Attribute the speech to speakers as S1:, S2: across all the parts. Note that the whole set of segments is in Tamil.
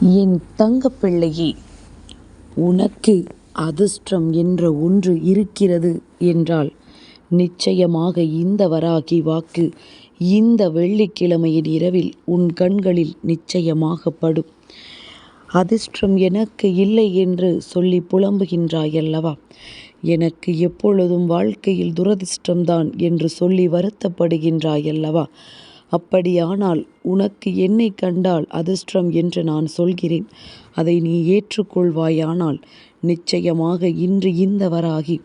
S1: என் தங்கப்பிள்ளையே உனக்கு அதிர்ஷ்டம் என்ற ஒன்று இருக்கிறது என்றால் நிச்சயமாக இந்த வராகி வாக்கு இந்த வெள்ளிக்கிழமையின் இரவில் உன் கண்களில் நிச்சயமாக படும். அதிர்ஷ்டம் எனக்கு இல்லை என்று சொல்லி புலம்புகின்றாயல்லவா? எனக்கு எப்பொழுதும் வாழ்க்கையில் துரதிர்ஷ்டம்தான் என்று சொல்லி வருத்தப்படுகின்றாயல்லவா? அப்படியானால் உனக்கு என்னை கண்டால் அதிர்ஷ்டம் என்று நான் சொல்கிறேன். அதை நீ ஏற்றுக்கொள்வாயானால் நிச்சயமாக இன்று இந்த வராகி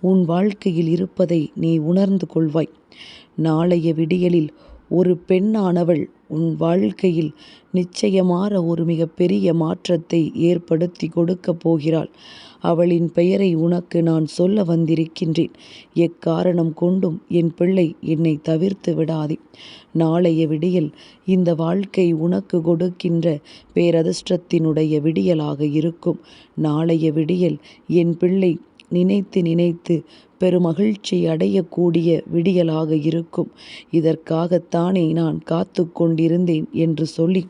S1: உன் வாழ்க்கையில் இருப்பதை நீ உணர்ந்து கொள்வாய். நாளைய விடியலில் ஒரு பெண்ணானவள் உன் வாழ்க்கையில் நிச்சயமான ஒரு மிகப்பெரிய மாற்றத்தை ஏற்படுத்தி கொடுக்கப் போகிறாள். அவளின் பெயரை உனக்கு நான் சொல்ல வந்திருக்கின்றேன். எக்காரணம் கொண்டும் என் பிள்ளை என்னை தவிர்த்து விடாதே. நாளைய விடியல். இந்த வாழ்க்கை உனக்கு கொடுக்கின்ற பேரதிர்ஷ்டத்தினுடைய விடியலாக இருக்கும். நாளைய விடியல் என் பிள்ளை நினைத்து நினைத்து பெருமகிழ்ச்சி அடையக்கூடிய விடியலாக இருக்கும். இதற்காகத்தானே நான் காத்து கொண்டிருந்தேன் என்று சொல்லி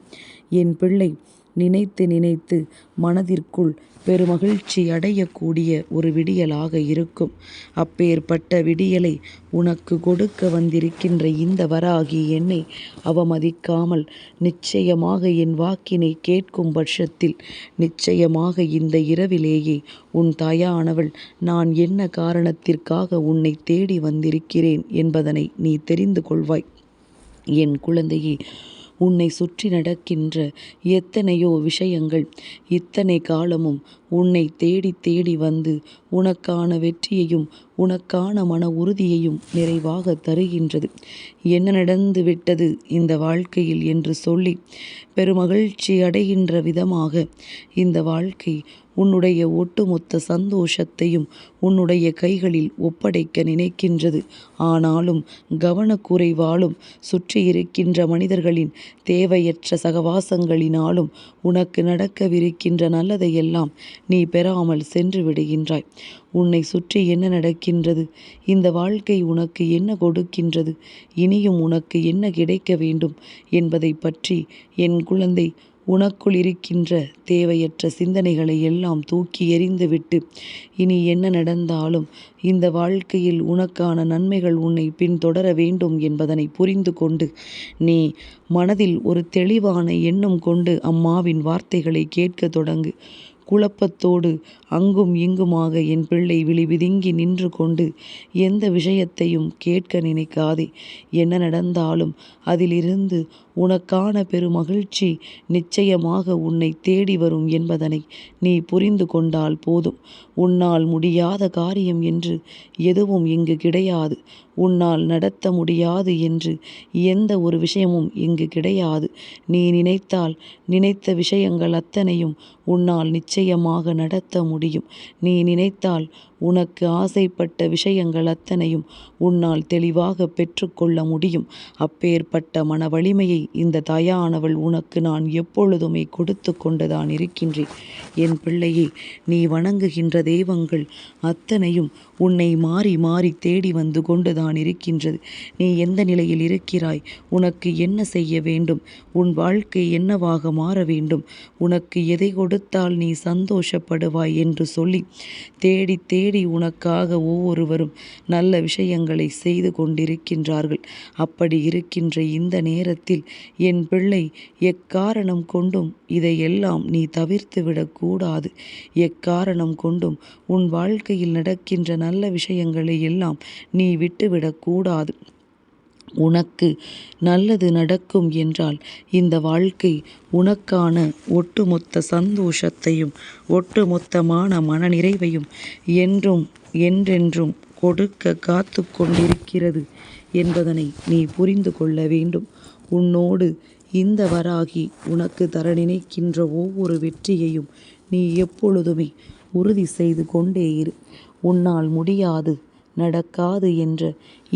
S1: என் பிள்ளை நினைத்து நினைத்து மனதிற்குள் பெருமகிழ்ச்சி அடையக்கூடிய ஒரு விடியலாக இருக்கும். அப்பேற்பட்ட விடியலை உனக்கு கொடுக்க வந்திருக்கின்ற இந்த வராகி என்னை அவமதிக்காமல் நிச்சயமாக என் வாக்கினை கேட்கும் பட்சத்தில் நிச்சயமாக இந்த இரவிலேயே உன் தாயானவள் நான் என்ன காரணத்திற்காக உன்னை தேடி வந்திருக்கிறேன் என்பதனை நீ தெரிந்து கொள்வாய். என் குழந்தையே உன்னை சுற்றி நடக்கின்ற எத்தனையோ விஷயங்கள். இத்தனை காலமும் உன்னை தேடி தேடி வந்து உனக்கான வெற்றியையும் உனக்கான மன உறுதியையும் நிறைவாக தருகின்றது. என்ன நடந்து விட்டது இந்த வாழ்க்கையில் என்று சொல்லி பெருமகிழ்ச்சி அடைகின்ற விதமாக இந்த வாழ்க்கை உன்னுடைய ஒட்டுமொத்த சந்தோஷத்தையும் உன்னுடைய கைகளில் ஒப்படைக்க நினைக்கின்றது. ஆனாலும் கவனக்குறைவாலும் சுற்றி இருக்கின்ற மனிதர்களின் தேவையற்ற சகவாசங்களினாலும் உனக்கு நடக்கவிருக்கின்ற நல்லதையெல்லாம் நீ பெறாமல் சென்று விடுகின்றாய். உன்னை சுற்றி என்ன நடக்கின்றது? இந்த வாழ்க்கை உனக்கு என்ன கொடுக்கின்றது? இனியும் உனக்கு என்ன கிடைக்க வேண்டும் என்பதை பற்றி என் குழந்தை உனக்குள் இருக்கின்ற தேவையற்ற சிந்தனைகளை எல்லாம் தூக்கி எறிந்துவிட்டு இனி என்ன நடந்தாலும் இந்த வாழ்க்கையில் உனக்கான நன்மைகள் உன்னை பின்தொடர வேண்டும் என்பதனை புரிந்து கொண்டு நீ மனதில் ஒரு தெளிவான எண்ணம் கொண்டு அம்மாவின் வார்த்தைகளை கேட்க தொடங்கு. குழப்பத்தோடு அங்கும் இங்குமாக என் பிள்ளை விழி விதுங்கி நின்று கொண்டு எந்த விஷயத்தையும் கேட்க நினைக்காதே. என்ன நடந்தாலும் அதிலிருந்து உனக்கான பெருமகிழ்ச்சி நிச்சயமாக உன்னை தேடி வரும் என்பதனை நீ புரிந்து கொண்டால் போதும். உன்னால் முடியாத காரியம் என்று எதுவும் இங்கு கிடையாது. உன்னால் நடத்த முடியாது என்று எந்த ஒரு விஷயமும் இங்கு கிடையாது. நீ நினைத்தால் நினைத்த விஷயங்கள் அத்தனையும் உன்னால் நிச்சயமாக நடத்த முடியும். நீ நினைத்தால் உனக்கு ஆசைப்பட்ட விஷயங்கள் அத்தனையும் உன்னால் தெளிவாக பெற்றுக்கொள்ள முடியும். அப்பேற்பட்ட மன வலிமையை இந்த தாயானவள் உனக்கு நான் எப்பொழுதுமே கொடுத்து கொண்டுதான் இருக்கின்றேன். என் பிள்ளையே நீ வணங்குகின்ற தெய்வங்கள் அத்தனையும் உன்னை மாறி மாறி தேடி வந்து கொண்டுதான் இருக்கின்றது. நீ எந்த நிலையில் இருக்கிறாய்? உனக்கு என்ன செய்ய வேண்டும்? உன் வாழ்க்கை என்னவாக மாற வேண்டும்? உனக்கு எதை கொடுத்தால் நீ சந்தோஷப்படுவாய் என்று சொல்லி தேடி தேடி உனக்காக ஒவ்வொருவரும் நல்ல விஷயங்களை செய்து கொண்டிருக்கின்றார்கள். அப்படி இருக்கின்ற இந்த நேரத்தில் என் பிள்ளை எக்காரணம் கொண்டும் இதையெல்லாம் நீ தவிர்த்து விடக்கூடாது எக்காரணம் கொண்டும் உன் வாழ்க்கையில் நடக்கின்ற நல்ல விஷயங்களை எல்லாம் நீ விட்டுவிடக்கூடாது உனக்கு நல்லது நடக்கும் என்றால் இந்த வாழ்க்கை உனக்கான ஒட்டுமொத்த சந்தோஷத்தையும் ஒட்டுமொத்தமான மனநிறைவையும் என்றும் என்றென்றும் கொடுக்க காத்து கொண்டிருக்கிறது என்பதனை நீ புரிந்து கொள்ள வேண்டும். உன்னோடு இந்த வராகி உனக்கு தர நினைக்கின்ற ஒவ்வொரு வெற்றியையும் நீ எப்பொழுதுமே உறுதி செய்து கொண்டே இரு. உன்னால் முடியாது நடக்காது என்ற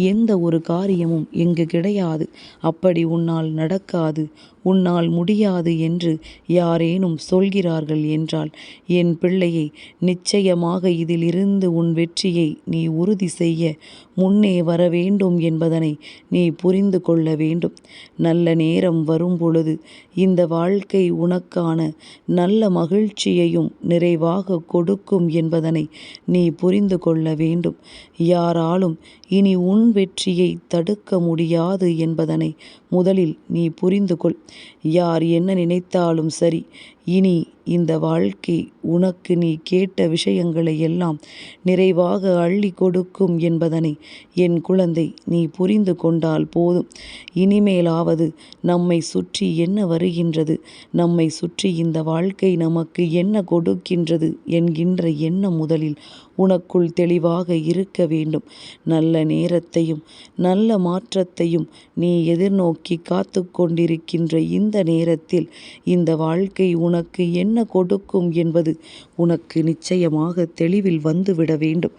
S1: எந்த ஒரு காரியமும் இங்கு கிடையாது. அப்படி உன்னால் நடக்காது உன்னால் முடியாது என்று யாரேனும் சொல்கிறார்கள் என்றால் என் பிள்ளையை நிச்சயமாக இதிலிருந்து உன் வெற்றியை நீ உறுதி செய்ய முன்னே வர வேண்டும் என்பதனை நீ புரிந்து கொள்ள வேண்டும். நல்ல நேரம் வரும் பொழுது இந்த வாழ்க்கை உனக்கான நல்ல மகிழ்ச்சியையும் நிறைவாக கொடுக்கும் என்பதனை நீ புரிந்து கொள்ள வேண்டும். யாராலும் இனி உன் வெற்றியை தடுக்க முடியாது என்பதனை முதலில் நீ புரிந்து கொள் யார் என்ன நினைத்தாலும் சரி இனி இந்த வாழ்க்கை உனக்கு நீ கேட்ட விஷயங்களை எல்லாம் நிறைவாக அள்ளி கொடுக்கும் என்பதனை என் குழந்தை நீ புரிந்து கொண்டால் போதும். இனிமேலாவது நம்மை சுற்றி என்ன வருகின்றது நம்மை சுற்றி இந்த வாழ்க்கை நமக்கு என்ன கொடுக்கின்றது என்கின்ற எண்ணம் முதலில் உனக்குள் தெளிவாக இருக்க வேண்டும். நல்ல நேரத்தையும் நல்ல மாற்றத்தையும் நீ எதிர்நோக்கி காத்து கொண்டிருக்கின்ற இந்த நேரத்தில் இந்த வாழ்க்கை உனக்கு என்ன கொடுக்கும் என்பது உனக்கு நிச்சயமாக தெளிவில் வந்துவிட வேண்டும்.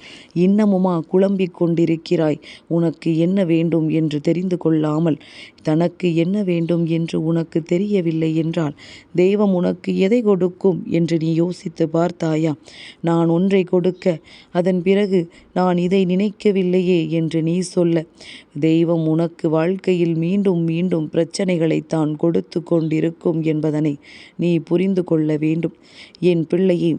S1: இன்னமுமா குழம்பிக் கொண்டிருக்கிறாய். உனக்கு என்ன வேண்டும் என்று தெரிந்து கொள்ளாமல் தனக்கு என்ன வேண்டும் என்று உனக்கு தெரியவில்லை என்றால் தெய்வம் உனக்கு எதை கொடுக்கும்? என்று நீ யோசித்து பார்த்தாயா? நான் ஒன்றை கொடுக்க. அதன் பிறகு நான் இதை நினைக்கவில்லையே என்று நீ சொல்ல. தெய்வம் உனக்கு வாழ்க்கையில் மீண்டும் மீண்டும் பிரச்சனைகளை தான் கொடுத்து கொண்டிருக்கும் என்பதனை நீ புரிந்து கொள்ள வேண்டும். என் பிள்ளையை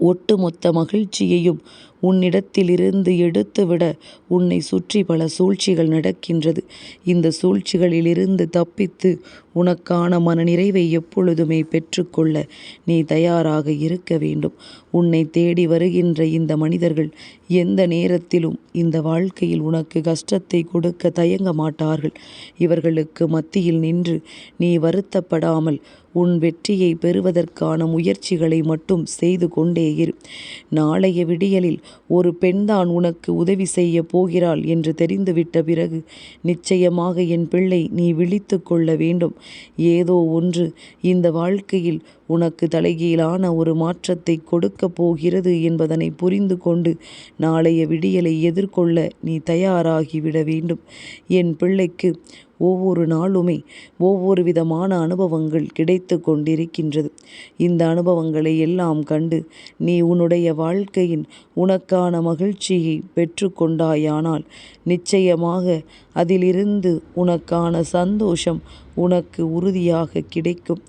S1: ஒட்டுமொத்த மகிழ்ச்சியையும் உன்னிடத்திலிருந்து எடுத்துவிட உன்னை சுற்றி பல சூழ்ச்சிகள் நடக்கின்றது. இந்த சூழ்ச்சிகளிலிருந்து தப்பித்து உனக்கான மனநிறைவை எப்பொழுதுமே பெற்றுக்கொள்ள நீ தயாராக இருக்க வேண்டும். உன்னை தேடி வருகின்ற இந்த மனிதர்கள் எந்த நேரத்திலும் இந்த வாழ்க்கையில் உனக்கு கஷ்டத்தை கொடுக்க தயங்க மாட்டார்கள். இவர்களுக்கு மத்தியில் நின்று நீ வருத்தப்படாமல் உன் வெற்றியை பெறுவதற்கான முயற்சிகளை மட்டும் செய்து கொண்டே இரு. நாளைய விடியலில் ஒரு பெண்தான் உனக்கு உதவி செய்ய போகிறாள் என்று தெரிந்துவிட்ட பிறகு நிச்சயமாக என் பிள்ளை நீ விழித்து கொள்ள வேண்டும். ஏதோ ஒன்று இந்த வாழ்க்கையில் உனக்கு தலைகீழான ஒரு மாற்றத்தை கொடுக்கப் போகிறது என்பதனை புரிந்து கொண்டு நாளைய விடியலை எதிர்கொள்ள நீ தயாராகிவிட வேண்டும். என் பிள்ளைக்கு ஒவ்வொரு நாளுமே ஒவ்வொரு விதமான அனுபவங்கள் கிடைத்து கொண்டிருக்கின்றது. இந்த அனுபவங்களை எல்லாம் கண்டு நீ உன்னுடைய வாழ்க்கையின் உனக்கான மகிழ்ச்சியை பெற்றுக்கொண்டாயானால் நிச்சயமாக அதிலிருந்து உனக்கான சந்தோஷம் உனக்கு உறுதியாக கிடைக்கும்.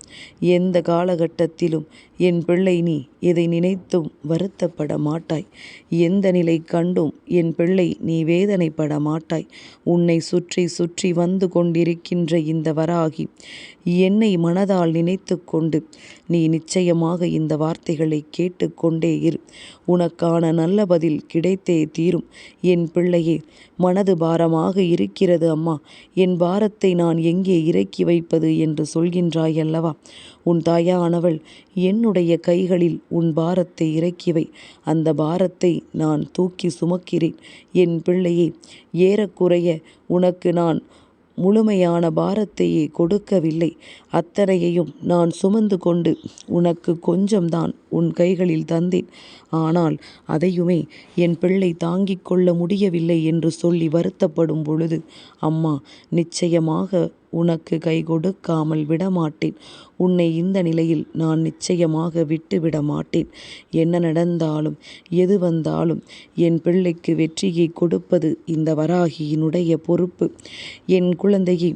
S1: எந்த காலகட்டத்திலும் என் பிள்ளை நீ இதை நினைத்தும் வருத்தப்பட மாட்டாய். எந்த நிலை கண்டும் என் பிள்ளை நீ வேதனைப்பட மாட்டாய். உன்னை சுற்றி சுற்றி வந்து கொண்டிருக்கின்ற இந்த வராகி என்னை மனதால் நினைத்து கொண்டு நீ நிச்சயமாக இந்த வார்த்தைகளை கேட்டுக்கொண்டே இரு. உனக்கான நல்ல பதில் கிடைத்தே தீரும். என் பிள்ளையே மனது பாரமாக இருக்கிறது அம்மா. என் பாரத்தை நான் எங்கே இறக்கி வைப்பது என்று சொல்கின்றாய் அல்லவா உன் தாயானவள் என்னுடைய கைகளில் உன் பாரத்தை இறக்கிவை. அந்த பாரத்தை நான் தூக்கி சுமக்கிறேன். என் பிள்ளையே ஏறக்குறைய உனக்கு நான் முழுமையான பாரத்தையே கொடுக்கவில்லை. அத்தனையையும் நான் சுமந்து கொண்டு உனக்கு கொஞ்சம்தான் உன் கைகளில் தந்தேன். ஆனால் அதையுமே என் பிள்ளை தாங்கிக் கொள்ள முடியவில்லை என்று சொல்லி வருத்தப்படும் பொழுது அம்மா நிச்சயமாக உனக்கு கை கொடுக்காமல் விடமாட்டேன். உன்னை இந்த நிலையில் நான் நிச்சயமாக விட்டுவிட மாட்டேன் என்ன நடந்தாலும் எது வந்தாலும் என் பிள்ளைக்கு வெற்றியை கொடுப்பது இந்த வராகியினுடைய பொறுப்பு. என் குழந்தையை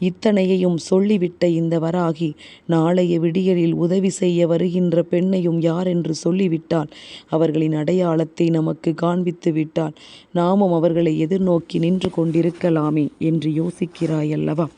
S1: இத்தனையையும் சொல்லிவிட்ட இந்த வராகி நாளைய விடியலில் உதவி செய்ய வருகின்ற பெண்ணையும் யார் என்று சொல்லிவிட்டால் அவர்களின் அடையாளத்தை நமக்கு காண்பித்து விட்டால் நாமும் அவர்களை எதிர்நோக்கி நின்று கொண்டிருக்கலாமே என்று யோசிக்கிறாய் அல்லவா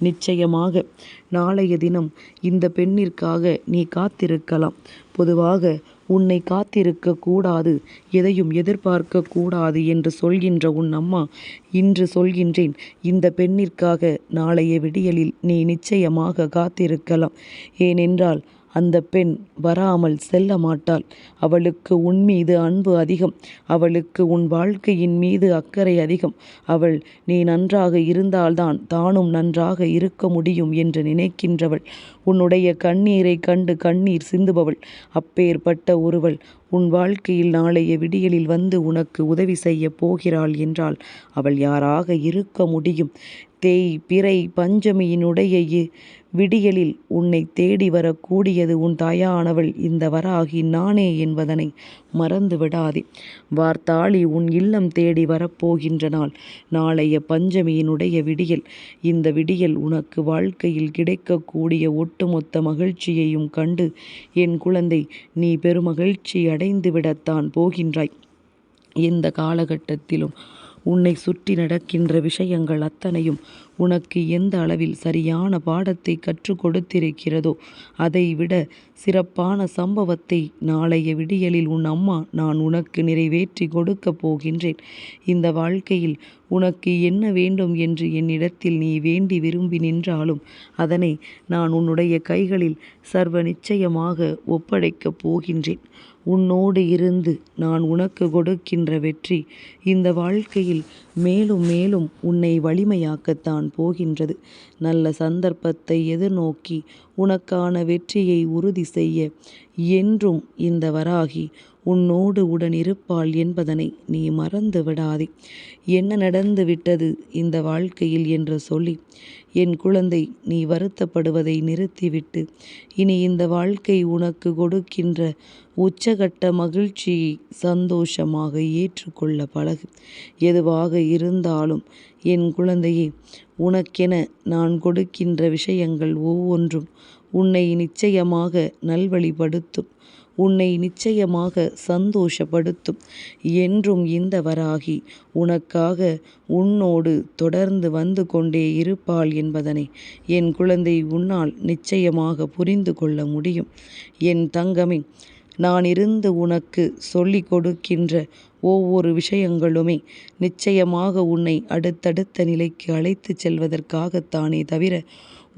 S1: நிச்சயமாக. நாளைய தினம் இந்த பெண்ணிற்காக நீ காத்திருக்கலாம். பொதுவாக உன்னை காத்திருக்க கூடாது எதையும் எதிர்பார்க்க கூடாது என்று சொல்கின்ற உன் அம்மா இன்று சொல்கின்றேன் இந்த பெண்ணிற்காக நாளைய விடியலில் நீ நிச்சயமாக காத்திருக்கலாம். ஏனென்றால் அந்த பெண் வராமல் செல்ல மாட்டாள். அவளுக்கு உன் மீது அன்பு அதிகம். அவளுக்கு உன் வாழ்க்கையின் மீது அக்கறை அதிகம். அவள் நீ நன்றாக இருந்தால்தான் தானும் நன்றாக இருக்க முடியும் என்று நினைக்கின்றவள். உன்னுடைய கண்ணீரை கண்டு கண்ணீர் சிந்துபவள். அப்பேற்பட்ட ஒருவள் உன் வாழ்க்கையில் நாளைய விடியலில் வந்து உனக்கு உதவி செய்ய போகிறாள் என்றால் அவள் யாராக இருக்க முடியும்? தேய் பிறை பஞ்சமியினுடைய விடியலில் உன்னை தேடி வரக்கூடியது உன் தாயானவள். இந்த வராகி நானே என்பதனை மறந்து விடாதே வார்த்தாளி உன் இல்லம் தேடி வரப்போகின்ற நாள் நாளைய பஞ்சமியினுடைய விடியல். இந்த விடியல் உனக்கு வாழ்க்கையில் கிடைக்கக்கூடிய ஒட்டுமொத்த மகிழ்ச்சியையும் கண்டு என் குழந்தை நீ பெருமகிழ்ச்சி அடைந்து விடத்தான் போகின்றாய். இந்த காலகட்டத்திலும் உன்னை சுற்றி நடக்கின்ற விஷயங்கள் அத்தனையும் உனக்கு எந்த அளவில் சரியான பாடத்தை கற்றுக் கொடுத்திருக்கிறதோ அதைவிட சிறப்பான சம்பவத்தை நாளைய விடியலில் உன் அம்மா நான் உனக்கு நிறைவேற்றி கொடுக்கப் போகின்றேன். இந்த வாழ்க்கையில் உனக்கு என்ன வேண்டும் என்று என்னிடத்தில் நீ வேண்டி விரும்பி நின்றாலும் அதனை நான் உன்னுடைய கைகளில் சர்வ நிச்சயமாக ஒப்படைக்கப் போகின்றேன். உன்னோடு இருந்து நான் உனக்கு கொடுக்கின்ற வெற்றி இந்த வாழ்க்கையில் மேலும் மேலும் உன்னை வலிமையாக்கத்தான் போகின்றது. நல்ல சந்தர்ப்பத்தை எதிர்நோக்கி உனக்கான வெற்றியை உறுதி செய்ய என்றும் இந்த வராகி உன்னோடு உடன் இருப்பாள் என்பதனை நீ மறந்து விடாதே. என்ன நடந்து விட்டது இந்த வாழ்க்கையில் என்று சொல்லி என் குழந்தை நீ வருத்தப்படுவதை நிறுத்திவிட்டு இனி இந்த வாழ்க்கை உனக்கு கொடுக்கின்ற உச்சகட்ட மகிழ்ச்சியை சந்தோஷமாக ஏற்றுக்கொள்ள பழகு. எதுவாக இருந்தாலும் என் குழந்தையே உனக்கென நான் கொடுக்கின்ற விஷயங்கள் ஒவ்வொன்றும் உன்னை நிச்சயமாக நல்வழிப்படுத்தும். உன்னை நிச்சயமாக சந்தோஷப்படுத்தும். என்றும் இந்த வராகி உனக்காக உன்னோடு தொடர்ந்து வந்து கொண்டே இருப்பாள் என்பதனை என் குழந்தை உன்னால் நிச்சயமாக புரிந்து கொள்ள முடியும். என் தங்கமே நான் இருந்து உனக்கு சொல்லிக் கொடுக்கின்ற ஒவ்வொரு விஷயங்களுமே நிச்சயமாக உன்னை அடுத்தடுத்த நிலைக்கு அழைத்துச் செல்வதற்காகத்தானே தவிர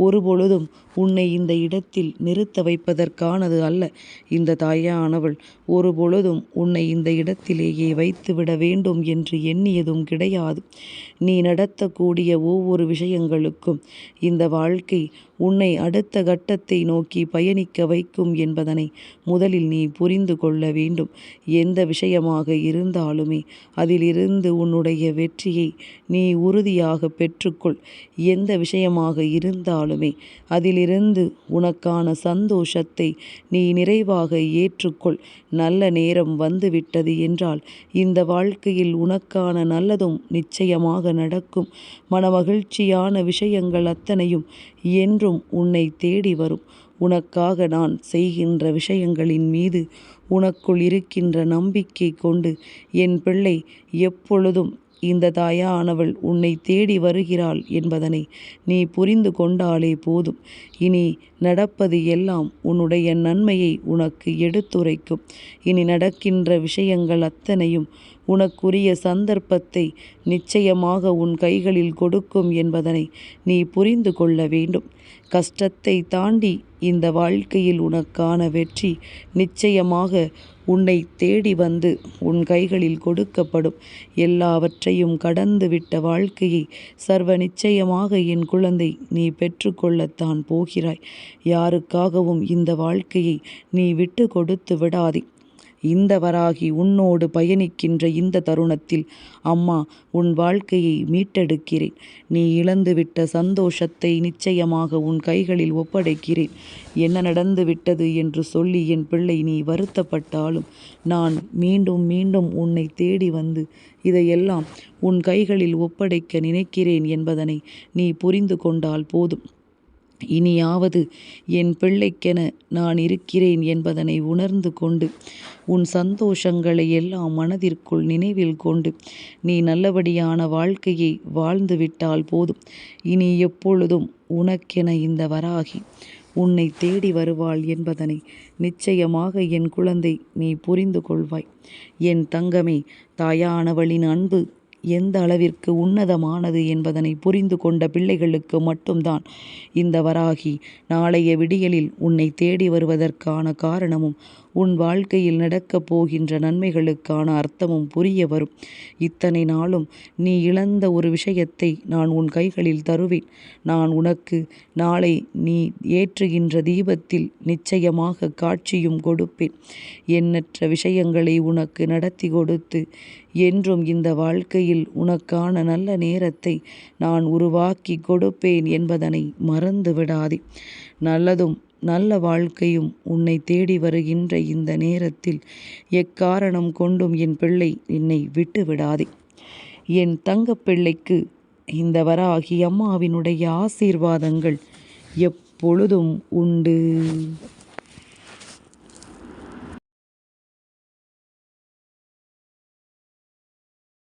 S1: ஒருபொழுதும் உன்னை இந்த இடத்தில் நிறுத்த வைப்பதற்கானது அல்ல. இந்த தாயானவள் ஒருபொழுதும் உன்னை இந்த இடத்திலேயே வைத்துவிட வேண்டும் என்று எண்ணியதும் கிடையாது. நீ நடத்தக்கூடிய ஒவ்வொரு விஷயங்களுக்கும் இந்த வாழ்க்கை உன்னை அடுத்த கட்டத்தை நோக்கி பயணிக்க வைக்கும் என்பதனை முதலில் நீ புரிந்து கொள்ள வேண்டும். எந்த விஷயமாக இருந்தாலுமே அதிலிருந்து உன்னுடைய வெற்றியை நீ உறுதியாக பெற்றுக்கொள். எந்த விஷயமாக இருந்தாலுமே அதிலிருந்து உனக்கான சந்தோஷத்தை நீ நிறைவாக ஏற்றுக்கொள். நல்ல நேரம் வந்துவிட்டது என்றால் இந்த வாழ்க்கையில் உனக்கான நல்லதும் நிச்சயமாக நடக்கும். மனமகிழ்ச்சியான விஷயங்கள் அத்தனையும் என்றும் உன்னை தேடி வரும். உனக்காக நான் செய்கின்ற விஷயங்களின் மீது உனக்குள் இருக்கின்ற நம்பிக்கை கொண்டு என் பிள்ளை எப்பொழுதும் இந்த தாயானவள் உன்னை தேடி வருகிறாள் என்பதனை நீ புரிந்து கொண்டாலே போதும். இனி நடப்பது எல்லாம் உன்னுடைய நன்மையை உனக்கு எடுத்துரைக்கும். இனி நடக்கின்ற விஷயங்கள் அத்தனையும் உனக்குரிய சந்தர்ப்பத்தை நிச்சயமாக உன் கைகளில் கொடுக்கும் என்பதனை நீ புரிந்து கொள்ள வேண்டும். கஷ்டத்தை தாண்டி இந்த வாழ்க்கையில் உனக்கான வெற்றி நிச்சயமாக உன்னை தேடி வந்து உன் கைகளில் கொடுக்கப்படும் எல்லாவற்றையும் கடந்துவிட்ட வாழ்க்கையை சர்வ நிச்சயமாக என் குழந்தை நீ பெற்றுக்கொள்ளத்தான் போகிறாய். யாருக்காகவும் இந்த வாழ்க்கையை நீ விட்டு கொடுத்து விடாதே. இந்த வராகி உன்னோடு பயணிக்கின்ற இந்த தருணத்தில் அம்மா உன் வாழ்க்கையை மீட்டெடுக்கிறேன். நீ இழந்துவிட்ட சந்தோஷத்தை நிச்சயமாக உன் கைகளில் ஒப்படைக்கிறேன். என்ன நடந்து விட்டது என்று சொல்லி என் பிள்ளை நீ வருத்தப்பட்டாலும் நான் மீண்டும் மீண்டும் உன்னை தேடி வந்து இதையெல்லாம் உன் கைகளில் ஒப்படைக்க நினைக்கிறேன் என்பதனை நீ புரிந்து கொண்டால் போதும். இனியாவது என் பிள்ளைக்கென நான் இருக்கிறேன் என்பதனை உணர்ந்து கொண்டு உன் சந்தோஷங்களை எல்லாம் மனதிற்குள் நினைவில் கொண்டு நீ நல்லபடியான வாழ்க்கையை வாழ்ந்து விட்டால் போதும். இனி எப்பொழுதும் உனக்கென இந்த வராகி உன்னை தேடி வருவாள் என்பதனை நிச்சயமாக என் குழந்தை நீ புரிந்து கொள்வாய். என் தங்கமே தாயானவளின் அன்பு எந்த அளவிற்கு உன்னதமானது என்பதனை புரிந்து கொண்ட பிள்ளைகளுக்கு மட்டும்தான் இந்த வராகி. நாளைய விடியலில் உன்னை தேடி வருவதற்கான காரணமும் உன் வாழ்க்கையில் நடக்கப் போகின்ற நன்மைகளுக்கான அர்த்தமும் புரிய வரும். இத்தனை நாளும் நீ இழந்த ஒரு விஷயத்தை நான் உன் கைகளில் தருவேன். நான் உனக்கு நாளை நீ ஏற்றுகின்ற தீபத்தில் நிச்சயமாக காட்சியும் கொடுப்பேன். எண்ணற்ற விஷயங்களை உனக்கு நடத்தி கொடுத்து என்றும் இந்த வாழ்க்கையில் உனக்கான நல்ல நேரத்தை நான் உருவாக்கி கொடுப்பேன் என்பதனை மறந்து விடாதே நல்லதும் நல்ல வாழ்க்கையும் உன்னை தேடி வருகின்ற இந்த நேரத்தில் எக்காரணம் கொண்டும் என் பிள்ளை என்னை விட்டு விடாதே என் தங்கப்பிள்ளைக்கு இந்த வராகி அம்மாவினுடைய ஆசீர்வாதங்கள் எப்பொழுதும் உண்டு.